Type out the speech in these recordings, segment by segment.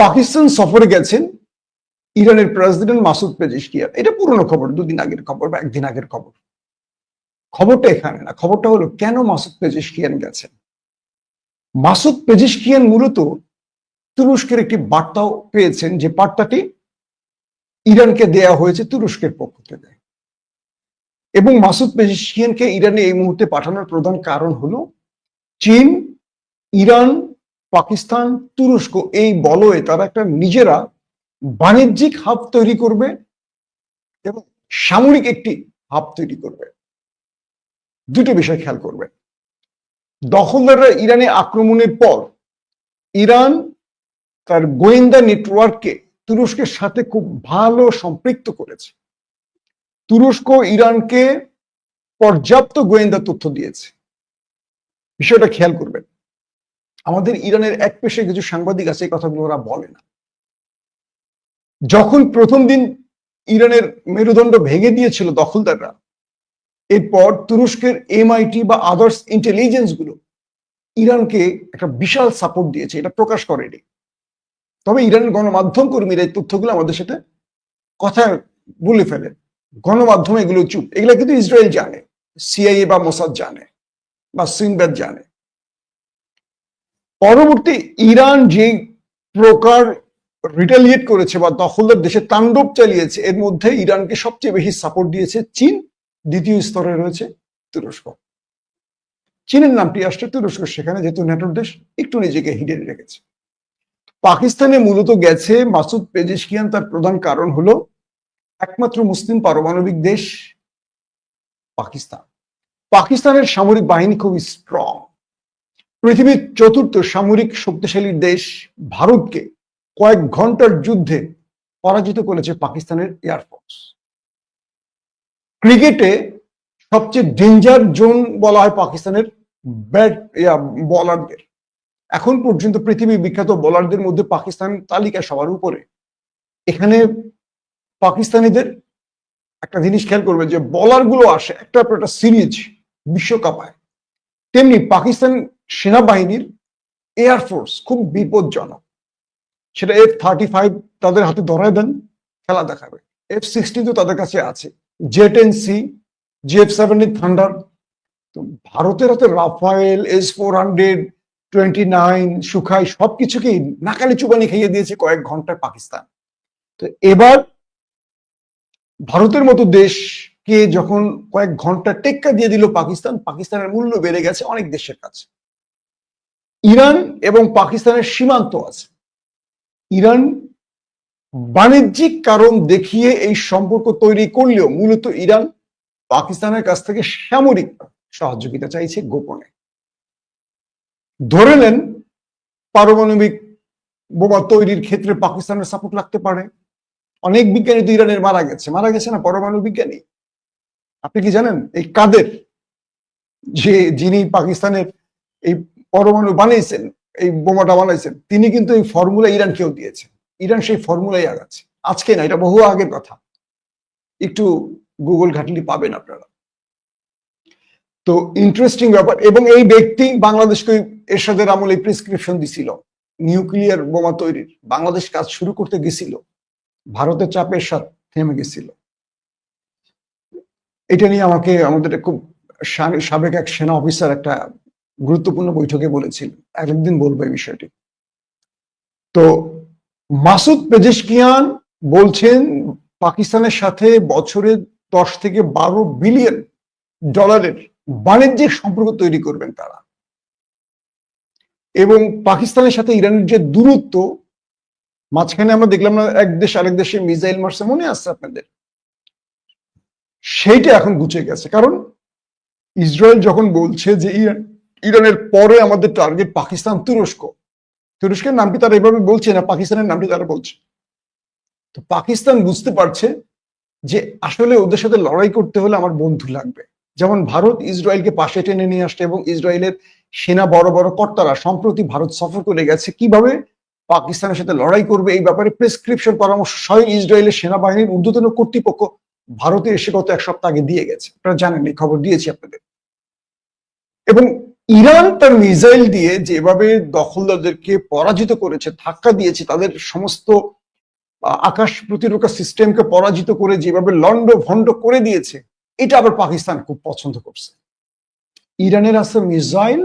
পাকিস্তান সফরে গেছেন ইরানের প্রেসিডেন্ট মাসুদ পেজিশকিয়ান এটা পুরনো খবর, দুদিন আগের খবর বা একদিন আগের খবর। খবরটা এখানে না, খবরটা হলো কেন মাসুদ পেজিশকিয়ান গেছেন? মাসুদ পেজিশকিয়ান মূলত তুরস্কের একটি বার্তাও পেয়েছেন যে বার্তাটি ইরানকে দেয়া হয়েছে, তুরস্কের পক্ষ থেকে। এবং মাসুদ পেজিশকিয়ানকে ইরানে এই মুহূর্তে পাঠানোর প্রধান কারণ হলো, চীন, ইরান পাকিস্তান তুরস্ক এই বলয়ে তারা একটা নিজেরা বাণিজ্যিক হাব তৈরি করবে এবং সামরিক একটি হাব তৈরি করবে। দুটো বিষয় খেয়াল করবে। দখলদাররা ইরানে আক্রমণের পর ইরান তার গোয়েন্দা নেটওয়ার্ককে তুরস্কের সাথে খুব ভালো সম্পৃক্ত করেছে। তুরস্ক ইরানকে পর্যাপ্ত গোয়েন্দা তথ্য দিয়েছে। বিষয়টা খেয়াল করবেন। আমাদের ইরানের এক পেশে কিছু সাংবাদিক আছে, এই কথাগুলো ওরা বলে না। যখন প্রথম দিন ইরানের মেরুদণ্ড ভেঙে দিয়েছিল দখলদাররা, এরপর তুরস্কের এমআইটি বা আদার্স ইন্টেলিজেন্সগুলো ইরানকে একটা বিশাল সাপোর্ট দিয়েছে, এটা প্রকাশ করেনি। তবে ইরানের গণমাধ্যম কর্মীরা এই তথ্যগুলো আমাদের সাথে কথা বলে ফেলে। গণমাধ্যম এগুলো চুপ। এগুলো কিন্তু ইসরায়েল জানে সিআইএ বা মোসাদ জানে, বা সিনব্যাদ জানে। পরবর্তী ইরান যে প্রকার রিটালিয়েট করেছে বা দখলদার দেশে তাণ্ডব চালিয়েছে, এর মধ্যে ইরানকে সবচেয়ে বেশি সাপোর্ট দিয়েছে চীন, দ্বিতীয় স্তরে রয়েছে তুরস্ক। চীনের নামটি আসছে তুরস্ক, সেখানে যেহেতু নেটোর দেশ, একটু নিজেকে হিডেন রেখেছে। পাকিস্তানে মূলত গেছে মাসুদ পেজিশকিয়ান, তার প্রধান কারণ হলো একমাত্র মুসলিম পারমাণবিক দেশ পাকিস্তান। পাকিস্তানের সামরিক বাহিনী খুবই স্ট্রং পৃথিবীর চতুর্থ সামরিক শক্তিশালী দেশ ভারতকে কয়েক ঘণ্টার যুদ্ধে পরাজিত করেছে পাকিস্তানের এয়ারফোর্স ক্রিকেটে সবচেয়ে ডেঞ্জার জোন বলা হয় পাকিস্তানের ব্যাট বলারদের এখন পর্যন্ত পৃথিবী বিখ্যাত বলারদের মধ্যে পাকিস্তান তালিকা সবার উপরে। এখানে পাকিস্তানিদের একটা জিনিস খেয়াল করবে যে বলারগুলো আসে একটা একটা সিরিজ বিশ্বকাপায়। তেমনি পাকিস্তান সেনাবাহিনীর এয়ারফোর্স খুব বিপজ্জনক। সেটা এফ থার্টি ফাইভ তাদের হাতে ধরায় দেন, খেলা দেখাবে। এফ সিক্সটি তো তাদের কাছে আছে। J ten C seven thunder তো ভারতের হাতে Rafale S four hundred twenty nine Sukhoi সবকিছুকেই নাকালি চুবানি খাইয়ে দিয়েছে কয়েক ঘন্টায় পাকিস্তান। তো এবার ভারতের মতো দেশকে যখন কয়েক ঘণ্টা টেক্কা দিয়ে দিল পাকিস্তান, পাকিস্তানের মূল্য বেড়ে গেছে অনেক দেশের কাছে। ইরান এবং পাকিস্তানের সীমান্ত আছে। ইরান বাণিজ্যিক কারণ দেখিয়ে এই সম্পর্ক তৈরি করলেও মূলত ইরান পাকিস্তানের কাছ থেকে সামরিক সহযোগিতা চাইছে গোপনে। ধরে নেন, পারমাণবিক বোমা তৈরির ক্ষেত্রে পাকিস্তানের সাপোর্ট লাগতে পারে। অনেক বিজ্ঞানী তো ইরানের মারা গেছে। মারা গেছে না? পরমাণু বিজ্ঞানী। আপনি কি জানেন? এই কাদের? যে যিনি পাকিস্তানের এই পরমাণু বানিয়েছেন, এই বোমাটা বানাইছেন, তিনি কিন্তু এই ফর্মুলা ইরানকেও দিয়েছেন। ইরান সেই ফর্মুলাই আগাচ্ছে। আজকে না, এটা বহু আগের কথা। একটু গুগল ঘাটলি পাবেন আপনারা। তো ইন্টারেস্টিং ব্যাপার। এবং এই ব্যক্তি বাংলাদেশকে এরশাদের আমলে প্রেসক্রিপশন দিছিল। নিউক্লিয়ার বোমা তৈরির। বাংলাদেশ কাজ শুরু করতে গেছিল। ভারতের চাপের সাথে থেমে গেছিল। এটা নিয়ে আমাকে, আমাদের খুব সাবেক এক সেনা অফিসার একটা গুরুত্বপূর্ণ বৈঠকে বলেছিল। একদিন বলব এই বিষয়টি। তো মাসুদ পেজিশকিয়ান বলছেন, পাকিস্তানের সাথে বছরে দশ থেকে বারো বিলিয়ন ডলারের বাণিজ্যিক সম্পর্ক তৈরি করবেন তারা। এবং পাকিস্তানের সাথে ইরানের যে দূরত্ব, মাঝখানে আমরা দেখলাম না, এক দেশ আরেক দেশে মিসাইল মারছে, মনে আছে আপনাদের? সেইটা এখন গুছিয়ে গেছে। কারণ ইসরায়েল যখন বলছে যে ইরানের পরে আমাদের টার্গেট পাকিস্তান তুরস্ক, তুরস্কের নামটি তারা এভাবে বলছে না পাকিস্তানের নামটি তারা বলছে? তো পাকিস্তান বুঝতে পারছে যে আসলে ওদের সাথে লড়াই করতে হলে আমার বন্ধু লাগবে। যেমন ভারত ইসরায়েলকে পাশে টেনে নিয়ে আসছে এবং ইসরায়েলের সেনা বড় বড় কর্তারা সম্প্রতি ভারত সফর করে গেছে। কীভাবে পাকিস্তানের সাথে লড়াই করবে এই ব্যাপারে প্রেসক্রিপশন পরামর্শ স্বয়ং ইসরায়েলের সেনাবাহিনীর ঊর্ধ্বতন কর্তৃপক্ষ ভারতে এসে গত এক সপ্তাহ আগে দিয়ে গেছে। আপনারা জানেন, এই খবর দিয়েছি আপনাদের। এবং ইরান তার মিসাইল দিয়ে যেভাবে দখলদারদেরকে পরাজিত করেছে, ধাক্কা দিয়েছে, তাদের সমস্ত আকাশ প্রতিরক্ষা সিস্টেমকে পরাজিত করে যেভাবে লন্ড ভন্ড করে দিয়েছে, এটা আবার পাকিস্তান খুব পছন্দ করছে। ইরানের আছে মিসাইল,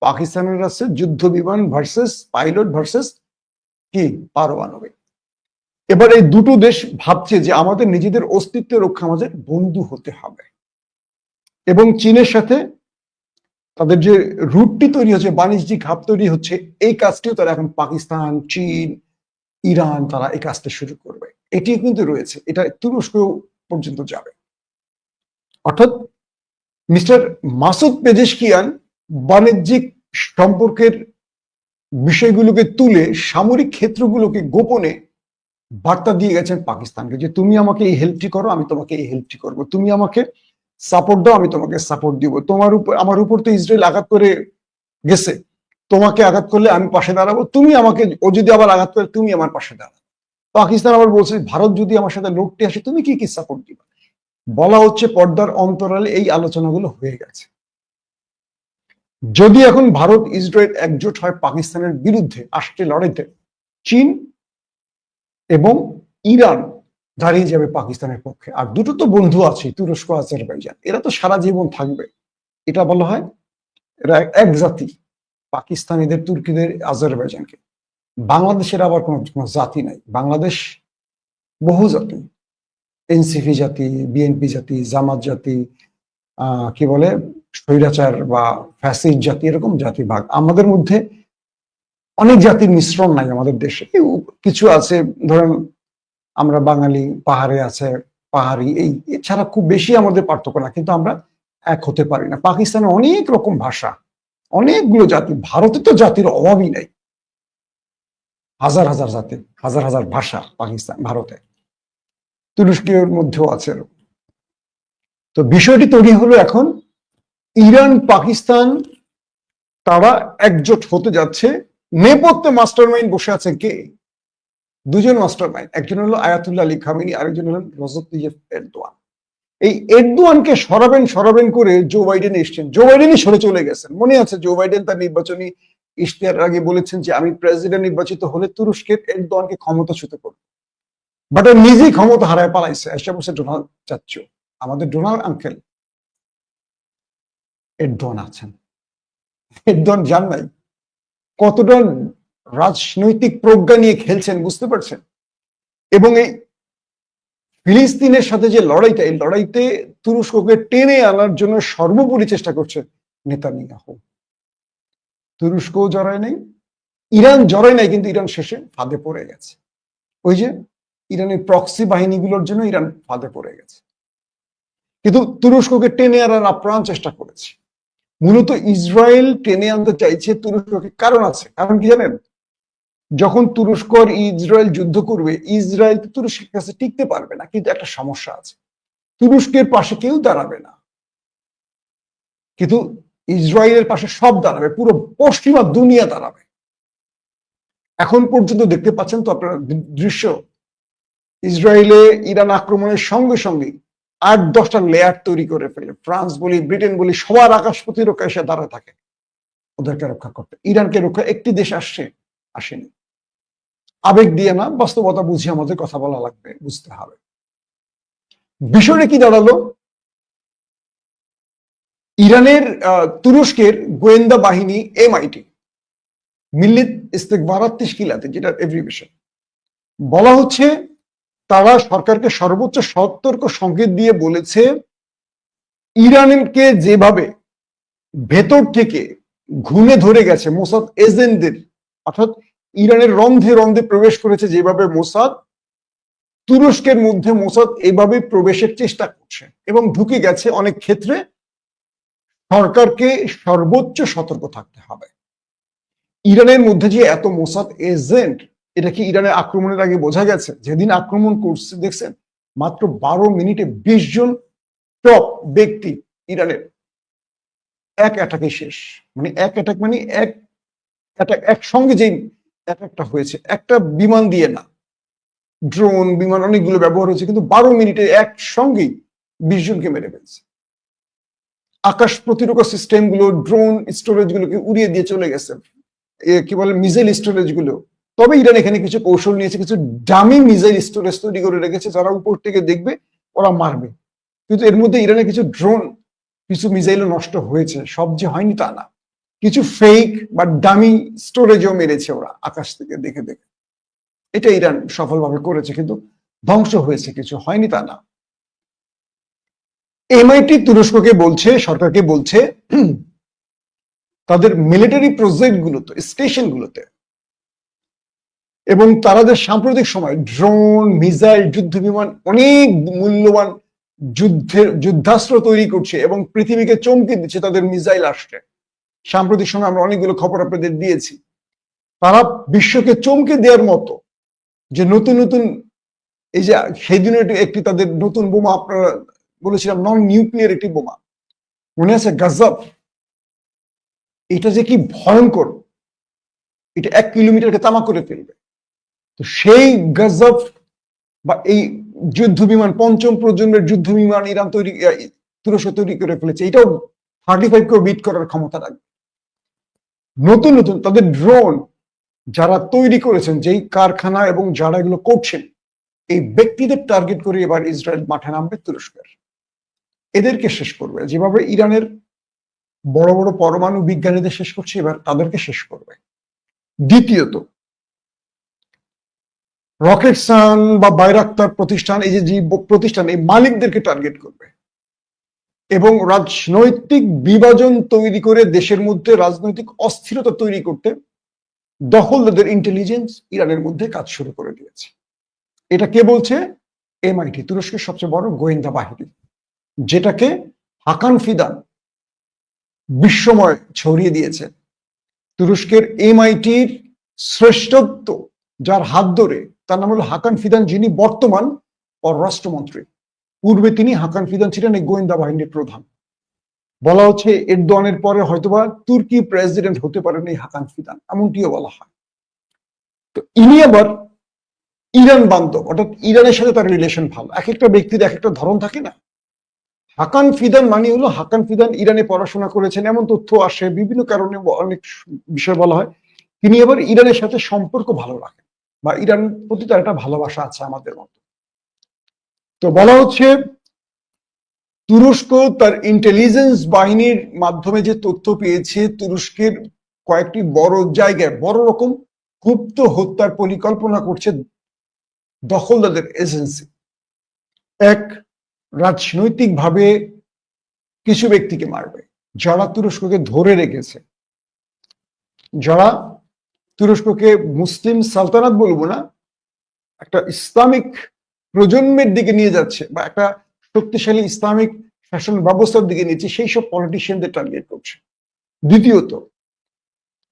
পাকিস্তানের আছে যুদ্ধ বিমান ভার্সেস, পাইলট ভার্সেস, কি? পারমাণবিক। এবার এই দুটো দেশ ভাবছে যে আমাদের নিজেদের অস্তিত্ব রক্ষা আমাদের বন্ধু হতে হবে। এবং চীনের সাথে তাদের যে রুটটি তৈরি হচ্ছে, বাণিজ্যিক হাব তৈরি হচ্ছে, এই কাজটিও তারা এখন পাকিস্তান, চীন, ইরান তারা এই কাজটা শুরু করবে। এটি কিন্তু রয়েছে, এটা তুরস্ক পর্যন্ত যাবে। অর্থাৎ মিস্টার মাসুদ পেজেশকিয়ান বাণিজ্যিক সম্পর্কের বিষয়গুলোকে তুলে সামরিক ক্ষেত্রগুলোকে গোপনে বার্তা দিয়ে গেছেন পাকিস্তানকে যে তুমি আমাকে এই হেল্পটি করো, আমি তোমাকে এই হেল্পটি করব। তুমি আমাকে সাপোর্ট দাও, আমি তোমাকে সাপোর্ট দিব। তোমার উপর, আমার উপর তো ইসরায়েল আঘাত করে গেছে। তোমাকে আঘাত করলে আমি পাশে দাঁড়াবো। তুমি আমাকে, ও যদি আবার আঘাত করে, তুমি আমার পাশে দাঁড়াবো পাকিস্তান আবার বলছে, ভারত যদি আমার সাথে লোকটি আসে, তুমি কি কি সাপোর্ট দিবা? বলা হচ্ছে, পর্দার অন্তরালে এই আলোচনাগুলো হয়ে গেছে। যদি এখন ভারত, ইসরায়েল একজোট হয় পাকিস্তানের বিরুদ্ধে, আসছে লড়াইতে, চীন এবং ইরান দাঁড়িয়ে যাবে পাকিস্তানের পক্ষে। আর দুটো তো বন্ধু আছে, তুরস্ক, আজারবাইজান। এরা তো সারা জীবন থাকবে। এটা বলা হয় এরা এক জাতি, পাকিস্তানিদের, তুর্কিদের, আজারবাইজানকে। বাংলাদেশের আবার কোনো কোনো জাতি নাই। বাংলাদেশ বহু জাতি। এনসিপি জাতি, বিএনপি জাতি, জামাত জাতি কি বলে, স্বৈরাচার বা ফ্যাসিড জাতি, এরকম জাতি ভাগ আমাদের মধ্যে অনেক জাতির মিশ্রণ নাই আমাদের দেশে। কিছু আছে, ধরেন আমরা বাঙালি, পাহাড়ে আছে, পাহাড়ি, এই এছাড়া খুব বেশি আমাদের পার্থক্য না, কিন্তু আমরা এক হতে পারি না। পাকিস্তানে অনেক রকম ভাষা, অনেকগুলো জাতি, ভারতে তো জাতির অভাবই নাই। হাজার হাজার জাতি, হাজার হাজার ভাষা পাকিস্তান, ভারতে। তুরস্কের মধ্যেও আছে তো বিষয়টি তৈরি হলো এখন, ইরান, পাকিস্তান, তারা একজোট হতে যাচ্ছে। নেপথ্যে মাস্টার মাইন্ড বসে আছে কে? দুজন মাস্টার মাইন্ড একজন হলো আয়াতুল্লাহ আলী খামিনী, আরেকজন হলেন রজত এরদোয়ান। এই এরদোয়ানকে সরাবেন সরাবেন করে জো বাইডেন এসছেন। জো বাইডেনই সরে চলে গেছেন। মনে আছে জো বাইডেন তার নির্বাচনী ইশতেহার আগে বলেছেন যে, আমি প্রেসিডেন্ট নির্বাচিত হলে তুরস্কের এরদোয়ানকে ক্ষমতাচ্যুত করব। বাট ও নিজেই ক্ষমতা হারায় পালাইছে। এসে বসে ডোনাল্ড চাচ্ছ আমাদের ডোনাল্ড আঙ্কেল এরদোয়ান আছেন। এরদোয়ান জান নাই। কতটা রাজনৈতিক প্রজ্ঞা নিয়ে খেলছেন বুঝতে পারছেন? এবং এই ফিলিস্তিনের সাথে যে লড়াইটা, এই লড়াইতে তুরস্ককে টেনে আনার জন্য সর্বোপরি চেষ্টা করছে নেতানিয়াহু। তুরস্ক জড়ায় নেই, ইরান জড়ায় নাই, কিন্তু ইরান শেষে ফাঁদে পড়ে গেছে। ওই যে ইরানের প্রক্সি বাহিনীগুলোর জন্য ইরান ফাঁদে পড়ে গেছে। কিন্তু তুরস্ককে টেনে আনার আপ্রাণ চেষ্টা করেছে। মূলত ইসরায়েল টেনে আনতে চাইছে তুরস্ককে। কারণ আছে। কারণ কি জানেন? যখন তুরস্ক আর ইসরায়েল যুদ্ধ করবে, ইসরায়েল তো তুরস্কের কাছে টিকতে পারবে না, কিন্তু একটা সমস্যা আছে। তুরস্কের পাশে কেউ দাঁড়াবে না। কিন্তু ইসরায়েলের পাশে সব দাঁড়াবে, পুরো পশ্চিমা দুনিয়া দাঁড়াবে। এখন পর্যন্ত দেখতে পাচ্ছেন তো আপনারা দৃশ্য। ইসরায়েলে ইরান আক্রমণের সঙ্গে সঙ্গে আট দশটা লেয়ার তৈরি করে ফেলে। ফ্রান্স বলি, ব্রিটেন বলি, সবার আকাশ প্রতিরক্ষা এসে দাঁড়ায় থাকে। ওদেরকে রক্ষা করতে। ইরানকে রক্ষা একটি দেশ আসছে, আসেনি। আবেগ দিয়ে না, বাস্তবতা বুঝে আমাদের কথা বলা লাগবে, বুঝতে হবে। বিষয়টা কি দাঁড়াল? ইরানের তুরস্কের গোয়েন্দা বাহিনী এমআইটি মিল্লিত ইস্তেকবারাত তিশকিলাতে, যেটা এভরিবেশন বলা হচ্ছে তারা সরকারকে সর্বোচ্চ সতর্ক সংকেত দিয়ে বলেছে, ইরানকে যেভাবে ভেতর থেকে ঘুণে ধরে গেছে মোসাদ এজেন্টদের অর্থাৎ ইরানের রন্ধে রন্ধে প্রবেশ করেছে যেভাবে মোসাদ, তুরস্কের মধ্যে মোসাদ এভাবে প্রবেশের চেষ্টা করছে এবং ঢুকে গেছে অনেক ক্ষেত্রে, সরকারকে সর্বোচ্চ সতর্ক থাকতে হবে। ইরানের মধ্যে যে এত মোসাদ এজেন্ট এটা কি ইরানের আক্রমণের আগে বোঝা গেছে? যেদিন আক্রমণ করছে, দেখছেন? মাত্র বারো মিনিটে বিশ জন টপ ব্যক্তি ইরানের এক অ্যাটাকে শেষ। মানে এক অ্যাটাক মানে এক অ্যাটাক একসঙ্গে যে অ্যাটাকটা হয়েছে, একটা বিমান দিয়ে না। ড্রোন বিমান, অনেকগুলো ব্যবহার হয়েছে, কিন্তু বারো মিনিটে একসঙ্গেই বিশ জনকে মেরে ফেলছে। আকাশ প্রতিরক্ষা সিস্টেমগুলো ড্রোন স্টোরেজ গুলোকে উড়িয়ে দিয়ে চলে গেছে। কি বলে মিসাইল স্টোরেজগুলো। তবে ইরান এখানে কিছু কৌশল নিয়েছে, কিছু দামি মিসাইল স্টোরেজ তৈরি করে রেখেছে, যারা উপর থেকে দেখবে ওরা মারবে। কিন্তু এর মধ্যে ইরানের কিছু ড্রোন কিছু মিসাইলও নষ্ট হয়েছে, সব যে হয়নি তা না। কিছু ফেক বা ডামি স্টোরেজও মেরেছে ওরা, আকাশ থেকে দেখে দেখে। এটা ইরান সফলভাবে করেছে, কিন্তু ধ্বংস হয়েছে, কিছু হয়নি তা না। এমআইটি তুরস্ককে বলছে, সরকারকে বলছে, তাদের মিলিটারি প্রজেক্ট গুলোতে স্টেশন গুলোতে এবং তারা যে সাম্প্রতিক সময় ড্রোন, মিসাইল, যুদ্ধ বিমান অনেক মূল্যবান যুদ্ধের, যুদ্ধাস্ত্র তৈরি করছে এবং পৃথিবীকে চমকে দিচ্ছে, তাদের মিসাইল আসছে। সাম্প্রতিক সময় আমরা অনেকগুলো খবর আপনাদের দিয়েছি। তারা বিশ্বকে চমকে দেওয়ার মতো যে নতুন নতুন এই যে সেদিন একটি তাদের নতুন বোমা আপনারা বলেছিলাম নন নিউক্লিয়ার একটি বোমা। মনে আছে গাজব এটা যে কি ভয়ঙ্কর। এটা এক কিলোমিটারকে তামা করে ফেলবে। তো সেই গজব বা এই যুদ্ধ বিমান, পঞ্চম প্রজন্মের যুদ্ধ বিমান ইরান তৈরি তুরস্ক তৈরি করে ফেলেছে, এটাও থার্টি ফাইভ কেও বিট করার ক্ষমতা রাখবে। নতুন নতুন, তাদের ড্রোন যারা তৈরি করেছেন, যেই কারখানা এবং যারা এগুলো করছেন, এই ব্যক্তিদের টার্গেট করে এবার ইসরায়েল মাঠে নামবে তুরস্কের। এদেরকে শেষ করবে। যেভাবে ইরানের বড় বড় পরমাণু বিজ্ঞানীদের শেষ করছে, এবার তাদেরকে শেষ করবে। দ্বিতীয়ত রকেট সান বা বাইরাক্তার প্রতিষ্ঠান, এই যে প্রতিষ্ঠান, এই মালিকদেরকে টার্গেট করবে। এবং রাজনৈতিক বিভাজন তৈরি করে দেশের মধ্যে রাজনৈতিক অস্থিরতা তৈরি করতে দখলদারদের ইন্টেলিজেন্স ইরানের মধ্যে কাজ শুরু করে দিয়েছে। এটা কে বলছে? এমআইটি তুরস্কের সবচেয়ে বড় গোয়েন্দা বাহিনী। যেটাকে হাকান ফিদান বিশ্বময় ছড়িয়ে দিয়েছে। তুরস্কের এমআইটির শ্রেষ্ঠত্ব যার হাত ধরে তার নাম হলো হাকান ফিদান, যিনি বর্তমান পররাষ্ট্রমন্ত্রী। পূর্বে তিনি হাকান ফিদান ছিলেন এই গোয়েন্দা বাহিনীর প্রধান। বলা হচ্ছে এরদোয়ানের পরে হয়তোবা তুর্কি প্রেসিডেন্ট হতে পারেন এই হাকান ফিদান, এমনটিও বলা হয়। তো ইনি আবার ইরান বান্ধব, অর্থাৎ ইরানের সাথে তার রিলেশন ভালো। এক একটা ব্যক্তির এক একটা ধরন থাকে না। হাকান ফিদান মানে হলো হাকান ফিদান ইরানে পড়াশোনা করেছেন, এমন তথ্য আসে বিভিন্ন কারণে অনেক বিষয় বলা হয়। তিনি আবার ইরানের সাথে সম্পর্ক ভালো রাখেন। বা ইরান প্রতি তার একটা ভালোবাসা আছে আমাদের মতো তো বলা হচ্ছে, তুরস্ক তার ইন্টেলিজেন্স বাহিনীর মাধ্যমে যে তথ্য পেয়েছে, তুরস্কের কয়েকটি বড় জায়গায়, বড় রকম গুপ্ত হত্যার পরিকল্পনা করছে দখলদারদের এজেন্সি এক, রাজনৈতিকভাবে কিছু ব্যক্তিকে মারবে, যারা তুরস্ককে ধরে রেখেছে। যারা তুরস্ককে মুসলিম সালতানাত বলব না, একটা ইসলামিক প্রজন্মের দিকে নিয়ে যাচ্ছে বা একটা শক্তিশালী ইসলামিক শাসন ব্যবস্থার দিকে নিচ্ছে সেই সব পলিটিশিয়ানদের টার্গেট করছে। দ্বিতীয়ত,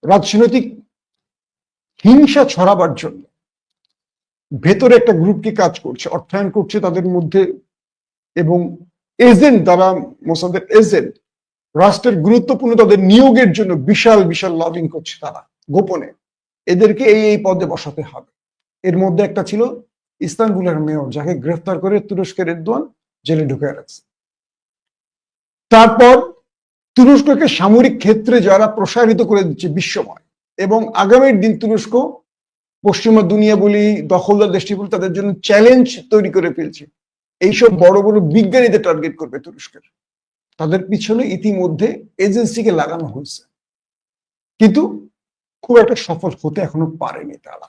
রাজনৈতিক হিংসা ছড়াবার জন্য ভেতরে একটা গ্রুপকে কাজ করছে, অর্থায়ন করছে তাদের মধ্যে এবং এজেন্ট তারা, মোসাদের এজেন্ট রাষ্ট্রের গুরুত্বপূর্ণ তাদের নিয়োগের জন্য বিশাল বিশাল লবিং করছে তারা গোপনে। এদেরকে এই এই পদে বসাতে হবে। এর মধ্যে একটা ছিল ইস্তানবুলের মেয়র, যাকে গ্রেফতার করে তুরস্কের এরদোয়ান জেলে ঢুকে রাখছে তারপর তুরস্ককে সামরিক ক্ষেত্রে যারা প্রসারিত করে দিচ্ছে বিশ্বময়, এবং আগামীর দিন তুরস্ক পশ্চিমা দুনিয়া বলি দখলদার দেশটি বলি তাদের জন্য চ্যালেঞ্জ তৈরি করে ফেলছে। এইসব বড় বড় বিজ্ঞানীদের টার্গেট করবে তুরস্কের। তাদের পিছনে ইতিমধ্যে এজেন্সিকে লাগানো হয়েছে। কিন্তু খুব একটা সফল হতে এখনও পারেনি তারা।